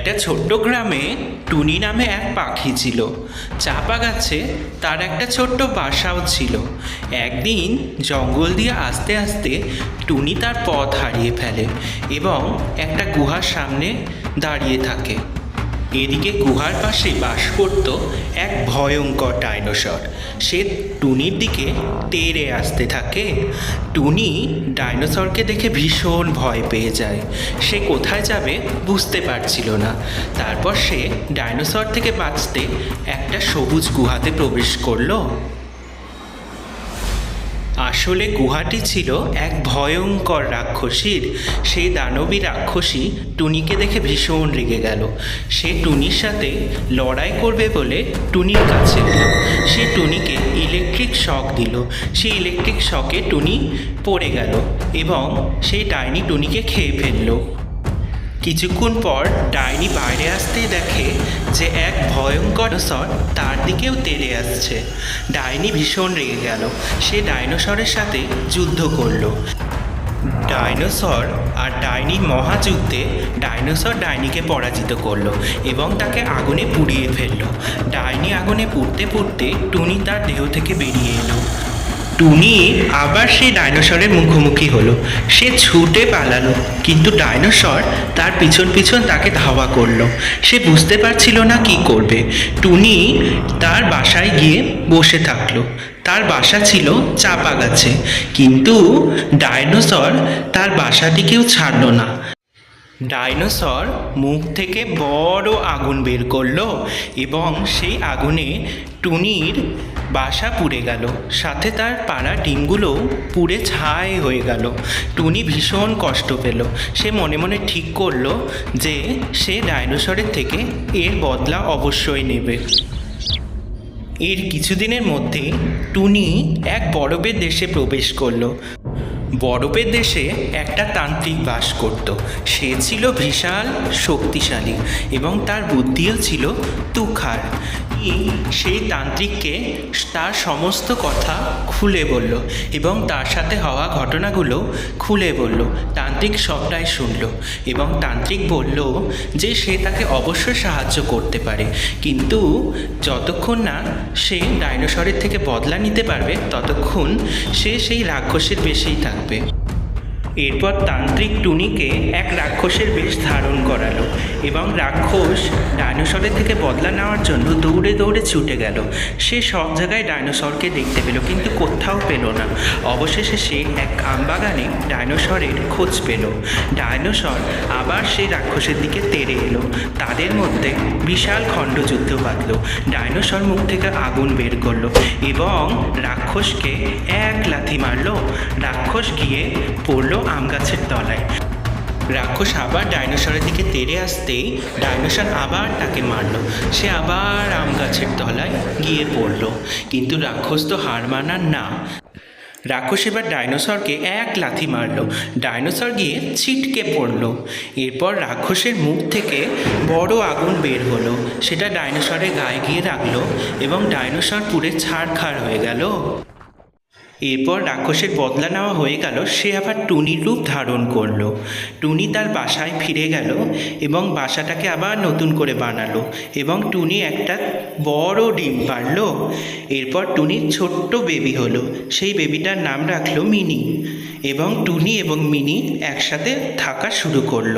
একটা ছোট্ট গ্রামে টুনি নামে এক পাখি ছিল। চাপা গাছে তার একটা ছোট্ট বাসাও ছিল। একদিন জঙ্গল দিয়ে আস্তে আস্তে টুনি তার পথ হারিয়ে ফেলে এবং একটা গুহার সামনে দাঁড়িয়ে থাকে। এদিকে গুহার পাশে বাস করত এক ভয়ঙ্কর ডাইনোসর। সে টুনির দিকে তেড়ে আসতে থাকে। টুনি ডাইনোসরকে দেখে ভীষণ ভয় পেয়ে যায়। সে কোথায় যাবে বুঝতে পারছিল না। তারপর সে ডাইনোসর থেকে বাঁচতে একটা সবুজ গুহাতে প্রবেশ করল। আসলে গুহাটি ছিল এক ভয়ঙ্কর রাক্ষসীর। সেই দানবী রাক্ষসী টুনিকে দেখে ভীষণ রেগে গেল। সে টুনির সাথে লড়াই করবে বলে টুনির কাছে এলো। সে টুনিকে ইলেকট্রিক শক দিল। সেই ইলেকট্রিক শকে টুনি পড়ে গেল এবং সেই ডাইনি টুনিকে খেয়ে ফেলল। কিছুক্ষণ পর ডাইনি বাইরে আসতেই দেখে যে এক ভয়ঙ্কর সর তার দিকেও তেড়ে আসছে। ডাইনি ভীষণ রেগে গেল। সে ডাইনোসরের সাথে যুদ্ধ করল। ডাইনোসর আর ডাইনির মহাযুদ্ধে ডাইনোসর ডাইনিকে পরাজিত করল এবং তাকে আগুনে পুড়িয়ে ফেলল। ডাইনি আগুনে পুড়তে পুড়তে টুনি তার দেহ থেকে বেরিয়ে এলো। টুনি আবার সেই ডাইনোসরের মুখোমুখি হলো। সে ছুটে পালালো, কিন্তু ডাইনোসর তার পিছন পিছন তাকে ধাওয়া করল। সে বুঝতে পারছিল না কি করবে। টুনি তার বাসায় গিয়ে বসে থাকল। তার বাসা ছিল চাপা গাছে কিন্তু ডাইনোসর তার বাসাটিকেও ছাড়লো না। ডাইনোসর মুখ থেকে বড় আগুন বের করল এবং সেই আগুনে টুনির বাসা পুড়ে গেল। সাথে তার পাড়া ডিমগুলোও পুড়ে ছাই হয়ে গেল। টুনি ভীষণ কষ্ট পেল। সে মনে মনে ঠিক করল যে সে ডাইনোসরের থেকে এর বদলা অবশ্যই নেবে। এর কিছুদিনের মধ্যে টুনি এক বরফের দেশে প্রবেশ করল। বরফের দেশে একটা তান্ত্রিক বাস করত। সে ছিল বিশাল, শক্তিশালী এবং তার বুদ্ধিও ছিল তুখার। ই সেই তান্ত্রিককে তার সমস্ত কথা খুলে বলল এবং তার সাথে হওয়া ঘটনাগুলো খুলে বলল। তান্ত্রিক সবটাই শুনল এবং তান্ত্রিক বলল যে সে তাকে অবশ্যই সাহায্য করতে পারে। কিন্তু যতক্ষণ না সে ডাইনোসরের থেকে বদলা নিতে পারবে, ততক্ষণ সে সেই রাক্ষসের বেশেই থাকবে। এরপর তান্ত্রিক টুনিকে এক রাক্ষসের বেশ ধারণ করালো এবং রাক্ষস ডাইনোসরের থেকে বদলা নেওয়ার জন্য দৌড়ে দৌড়ে ছুটে গেল। সে সব জায়গায় ডাইনোসরকে দেখতে পেল, কিন্তু কোথাও পেল না। অবশেষে সে এক আমবাগানে ডাইনোসরের খোঁজ পেল। ডাইনোসর আবার সেই রাক্ষসের দিকে তেড়ে এলো। তাদের মধ্যে বিশাল খণ্ডযুদ্ধ বাঁধল। ডাইনোসর মুখ থেকে আগুন বের করল এবং রাক্ষসকে এক লাথি মারলো। রাক্ষস গিয়ে পড়ল আম গাছের তলায়। রাক্ষস আবার ডাইনোসরের দিকে তেড়ে আসতেই ডাইনোসর আবার তাকে মারল। সে আবার আম গাছের তলায় গিয়ে পড়ল। কিন্তু রাক্ষস তো হার মানার না। রাক্ষস এবার ডাইনোসরকে এক লাথি মারল। ডাইনোসর গিয়ে ছিটকে পড়ল। এরপর রাক্ষসের মুখ থেকে বড় আগুন বের হলো। সেটা ডাইনোসরের গায়ে গিয়ে রাখল এবং ডাইনোসর পুরে ছাড়খাড় হয়ে গেল। এরপর রাক্ষসের বদলা নেওয়া হয়ে গেল, সে আবার টুনির রূপ ধারণ করল। টুনি তার বাসায় ফিরে গেল এবং বাসাটাকে আবার নতুন করে বানালো এবং টুনি একটা বড় ডিম পারল এরপর টুনির ছোট্ট বেবি হলো, সেই বেবিটার নাম রাখল মিনি এবং টুনি এবং মিনি একসাথে থাকা শুরু করল।